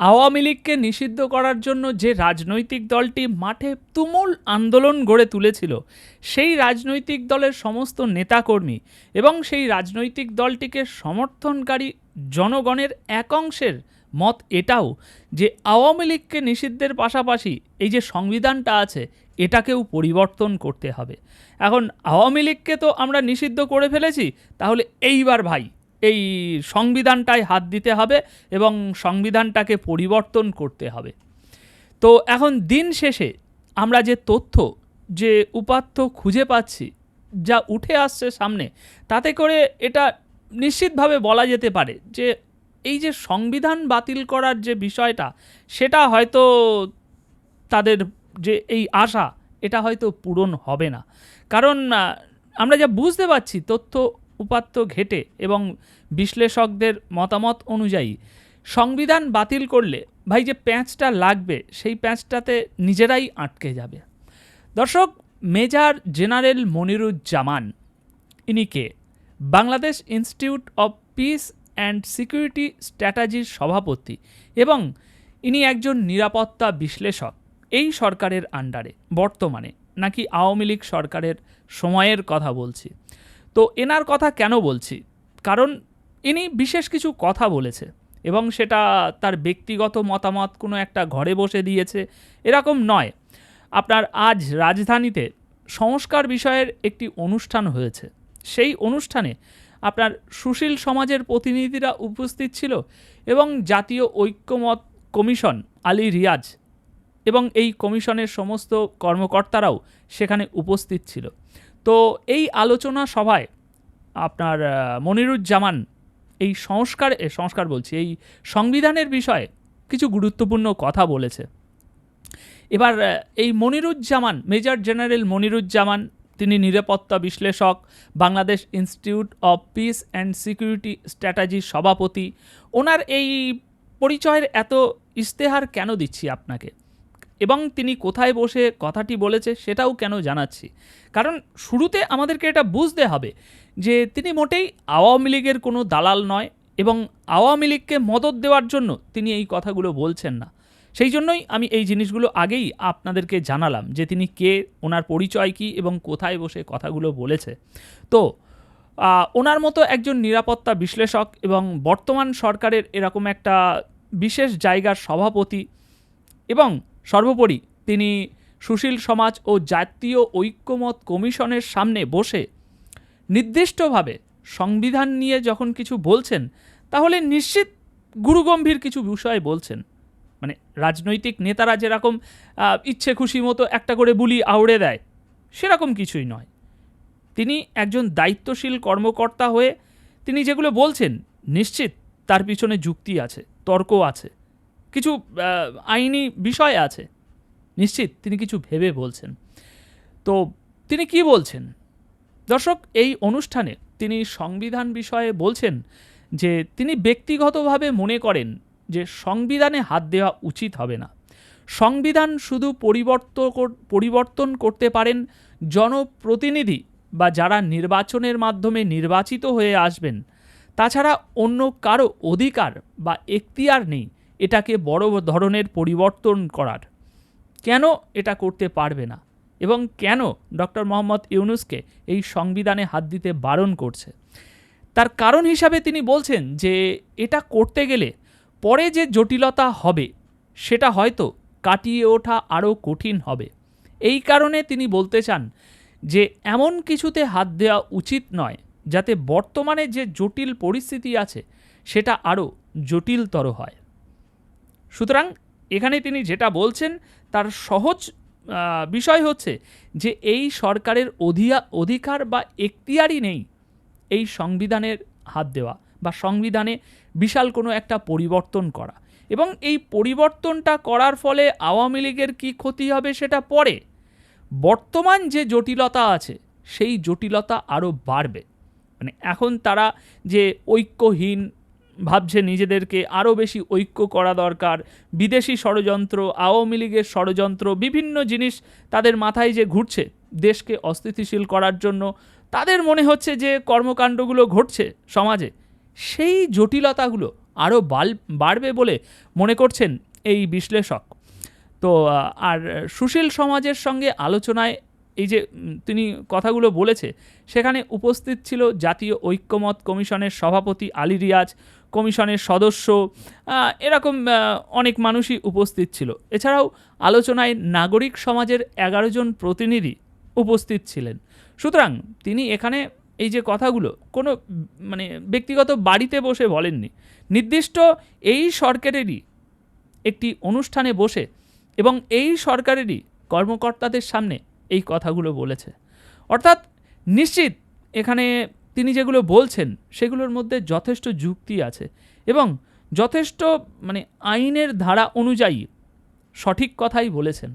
আওয়ামী লীগকে নিষিদ্ধ করার জন্য যে রাজনৈতিক দলটি মাঠে তুমুল আন্দোলন গড়ে তুলেছিল, সেই রাজনৈতিক দলের সমস্ত নেতাকর্মী এবং সেই রাজনৈতিক দলটিকে সমর্থনকারী জনগণের এক অংশের মত এটাও যে আওয়ামী লীগকে নিষিদ্ধের পাশাপাশি এই যে সংবিধানটা আছে, এটাকেও পরিবর্তন করতে হবে। এখন আওয়ামী লীগকে তো আমরা নিষিদ্ধ করে ফেলেছি, তাহলে এইবার ভাই এই সংবিধানটায় হাত দিতে হবে এবং সংবিধানটাকে পরিবর্তন করতে হবে। তো এখন দিন শেষে আমরা যে তথ্য, যে উপাত্ত খুঁজে পাচ্ছি, যা উঠে আসছে সামনে, তাতে করে এটা নিশ্চিতভাবে বলা যেতে পারে যে এই যে সংবিধান বাতিল করার যে বিষয়টা, সেটা হয়তো তাদের যে এই আশা, এটা হয়তো পূরণ হবে না। কারণ আমরা যা বুঝতে পারছি, তথ্য উপাত্ত ঘেটে এবং বিশ্লেষকদের মতামত অনুযায়ী সংবিধান বাতিল করলে, ভাই যে প্যাঁচটা লাগবে, সেই প্যাঁচটাতে নিজেরাই আটকে যাবে। দর্শক, মেজর জেনারেল মনিরুজ্জামান, ইনি কে? Bangladesh institute of peace and security স্ট্র্যাটাজির সভাপতি এবং ইনি একজন নিরাপত্তা বিশ্লেষক এই সরকারের আন্ডারে, বর্তমানে, নাকি আওয়ামী লীগ সরকারের সময়ের কথা বলছি। তো এনার কথা কেন বলছি? কারণ ইনি বিশেষ কিছু কথা বলেছে এবং সেটা তার ব্যক্তিগত মতামত কোনো একটা ঘরে বসে দিয়েছে, এরকম নয়। আপনার আজ রাজধানীতে সংস্কার বিষয়ের একটি অনুষ্ঠান হয়েছে। সেই অনুষ্ঠানে আপনার সুশীল সমাজের প্রতিনিধিরা উপস্থিত ছিল এবং জাতীয় ঐক্যমত কমিশন আলী রিয়াজ এবং এই কমিশনের সমস্ত কর্মকর্তারাও সেখানে উপস্থিত ছিল। তো এই আলোচনা সভায় আপনার মনিরুজ্জামান এই সংস্কার সংস্কার বলছি, এই সংবিধানের বিষয়ে কিছু গুরুত্বপূর্ণ কথা বলেছে। এবার এই মনিরুজ্জামান, মেজর জেনারেল মনিরুজ্জামান, তিনি নিরাপত্তা বিশ্লেষক, Bangladesh institute of peace and security স্ট্র্যাটাজির সভাপতি। ওনার এই পরিচয়ের এত ইশতেহার কেন দিচ্ছি আপনাকে? এবং তিনি কোথায় বসে কথাটি বলেছে সেটাও কেন জানাচ্ছি। কারণ শুরুতে আমাদেরকে এটা বুঝতে হবে যে তিনি মোটেই আওয়ামী লীগের কোনো দালাল নয় এবং আওয়ামী লীগকে মদত দেওয়ার জন্য তিনি এই কথাগুলো বলছেন না। সেই জন্যই আমি এই জিনিসগুলো আগেই আপনাদেরকে জানালাম যে তিনি কে, ওনার পরিচয় কী এবং কোথায় বসে কথাগুলো বলেছে। তো ওনার মতো একজন নিরাপত্তা বিশ্লেষক এবং বর্তমান সরকারের এরকম একটা বিশেষ জায়গার সভাপতি এবং সর্বোপরি তিনি সুশীল সমাজ ও জাতীয় ঐক্যমত কমিশনের সামনে বসে নির্দিষ্টভাবে সংবিধান নিয়ে যখন কিছু বলছেন, তাহলে নিশ্চিত গুরুগম্ভীর কিছু বিষয় বলছেন। মানে রাজনৈতিক নেতারা যেরকম ইচ্ছে খুশি মতো একটা করে বুলি আউড়ে দেয়, সেরকম কিছুই নয়। তিনি একজন দায়িত্বশীল কর্মকর্তা হয়ে তিনি যেগুলো বলছেন, নিশ্চিত তার পিছনে যুক্তি আছে, তর্ক আছে। কিছু আইনি বিষয় আছে। নিশ্চিত তিনি কিছু ভেবে বলছেন। তো তিনি কি বলছেন? দর্শক, এই অনুষ্ঠানে তিনি সংবিধান বিষয়ে বলছেন যে তিনি ব্যক্তিগতভাবে মনে করেন যে সংবিধানে হাত দেওয়া উচিত হবে না। সংবিধান শুধু পরিবর্তন পরিবর্তন করতে পারেন জনপ্রতিনিধি বা যারা নির্বাচনের মাধ্যমে নির্বাচিত হয়ে আসবেন। তাছাড়া অন্য কারও অধিকার বা এখতিয়ার নেই। এটাকে বড় ধরনের পরিবর্তন করার। কেন এটা করতে পারবে না? এবং কেন ডক্টর মোহাম্মদ ইউনুসকে এই সংবিধানে হাত দিতে বারণ করছে? তার কারণ হিসাবে তিনি বলছেন যে, এটা করতে গেলে পরে যে জটিলতা হবে, সেটা হয়তো কাটিয়ে ওঠা আরও কঠিন হবে। এই কারণে তিনি বলতে চান যে, এমন কিছুতে হাত দেওয়া উচিত নয় যাতে বর্তমানে যে জটিল পরিস্থিতি আছে, সেটা আরও জটিলতর হয়। সুতরাং এখানে তিনি যেটা বলছেন, তার সহজ বিষয় হচ্ছে যে এই সরকারের অধিয়া, অধিকার বা এখতিয়ারই নেই এই সংবিধানের হাত দেওয়া বা সংবিধানে বিশাল কোনো একটা পরিবর্তন করা। এবং এই পরিবর্তনটা করার ফলে আওয়ামী লীগের কী ক্ষতি হবে সেটা পরে। বর্তমান যে জটিলতা আছে, সেই জটিলতা আরও বাড়বে। মানে এখন তারা যে ঐক্যহীন ভাবছে নিজেদেরকে আরও বেশি ঐক্য করা দরকার। বিদেশি ষড়যন্ত্র, আওয়ামী লীগের ষড়যন্ত্র, বিভিন্ন জিনিস তাদের মাথায় যে ঘুরছে দেশকে অস্থিতিশীল করার জন্য, তাদের মনে হচ্ছে যে কর্মকাণ্ডগুলো ঘটছে সমাজে। সেই জটিলতাগুলো আরও বাল, বাড়বে বলে মনে করছেন এই বিশ্লেষক। তো আর সুশীল সমাজের সঙ্গে আলোচনায় এই যে তিনি কথাগুলো বলেছে, সেখানে উপস্থিত ছিল জাতীয় ঐক্যমত কমিশনের সভাপতি আলী রিয়াজ কমিশনের সদস্য এরকম অনেক মানুষই উপস্থিত ছিল। এছাড়াও আলোচনায় নাগরিক সমাজের এগারো জন প্রতিনিধি উপস্থিত ছিলেন। সুতরাং তিনি এখানে এই যে কথাগুলো কোনো মানে ব্যক্তিগত বাড়িতে বসে বলেননি। নির্দিষ্ট এই সরকারেরই একটি অনুষ্ঠানে বসে এবং এই সরকারেরই কর্মকর্তাদের সামনে এই কথাগুলো বলেছে। অর্থাৎ নিশ্চিত এখানে তিনি যেগুলো বলছেন, সেগুলোর মধ্যে যথেষ্ট যুক্তি আছে এবং যথেষ্ট মানে আইনের ধারা অনুযায়ী সঠিক কথাই বলেছেন।